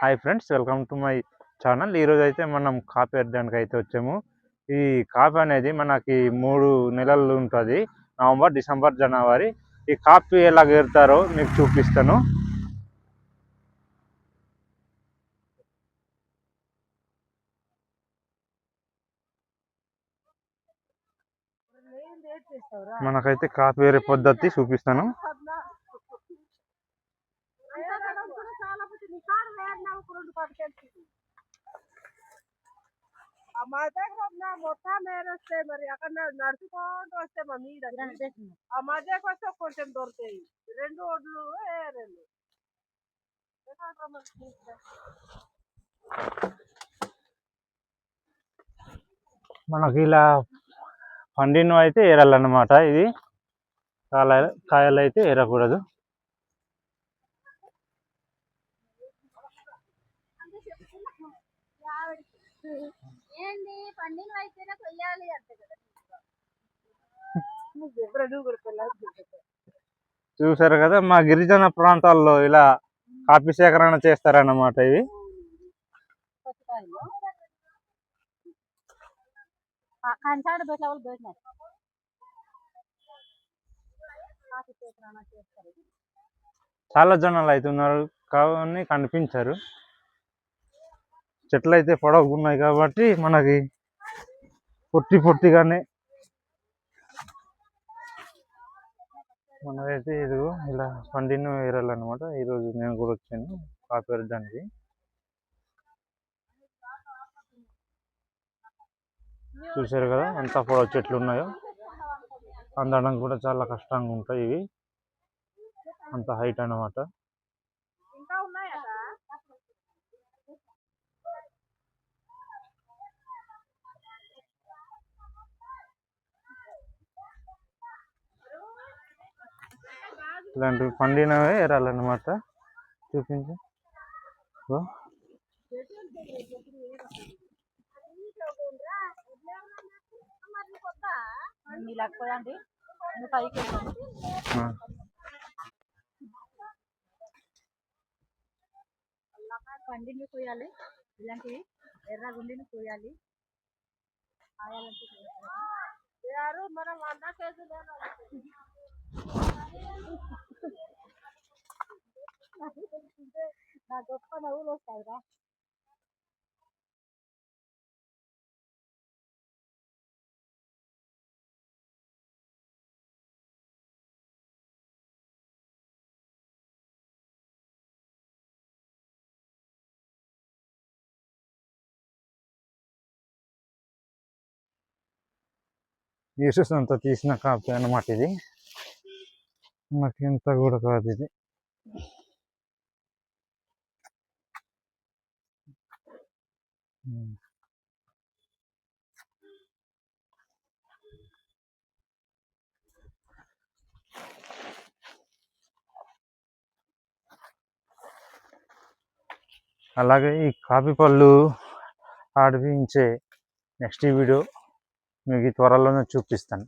Hi friends welcome to my channel. ఈరోజు అయితే మనం కాఫీ అడ్డానికి అయితే వచ్చాము. ఈ కాఫీ అనేది మనకి మూడు నెలలు ఉంటుంది. నవంబర్ డిసెంబర్ జనవరి. ఈ కాఫీ ఎలా గేరుతారో మీకు చూపిస్తాను. మనకైతే కాఫీ వేరే పద్ధతి చూపిస్తాను. మా దగ్గర మొత్తం మేర వస్తే మరి అక్కడ నడుచుకుంటూ వస్తే మా మీద. ఆ మధ్యకి వస్తే కొంచెం దొరుకుతాయి. రెండు ఒడ్లు రెండు. మనకి ఇలా పండినవి అయితే ఏరాలన్నమాట ఇది. కాయ కాయలు అయితే ఏరకూడదు. ఏంది? పండిన అయితేనే కొయ్యాలి అంతే కదా చూసారు కదా మా గిరిజన ప్రాంతాల్లో ఇలా కాఫీ సేకరణ చేస్తారన్నమాట ఇవి. చాలా జనాలు అయితే ఉన్నారు కానీ కనిపించారు. చెట్లు అయితే పొడవుకున్నాయి కాబట్టి మనకి పొట్టి పొట్టిగానే మనదైతే ఇది ఇలా పండిన వేరాలన్నమాట ఈరోజు నేను కూడా వచ్చాను కాఫీ పెట్టడానికి చూసారు కదా ఎంత పొడవు చెట్లు ఉన్నాయో? అందడం కూడా చాలా కష్టంగా ఉంటాయి ఇవి. అంత హైట్ అన్నమాట ఇంకా ఉన్నాయా ఇలాంటివి పండినవే ఎరాలన్నమాట చూపించు. మీ పండిని కోయాలి ఇలాంటివి ఎర్ర గుండిని కోయాలి ఆయాలంటే మనం వంద కేజీలు నా గొప్ప నవ్వులు వస్తాయిరా యూసెస్ అంతా తీసిన కాపీ అన్నమాట ఇది మాకు ఎంత కూడా కాదు ఇది Mm. అలాగే ఈ కాఫీ పళ్ళు ఆడిపించే నెక్స్ట్ వీడియో మీకు త్వరలోనే చూపిస్తాను.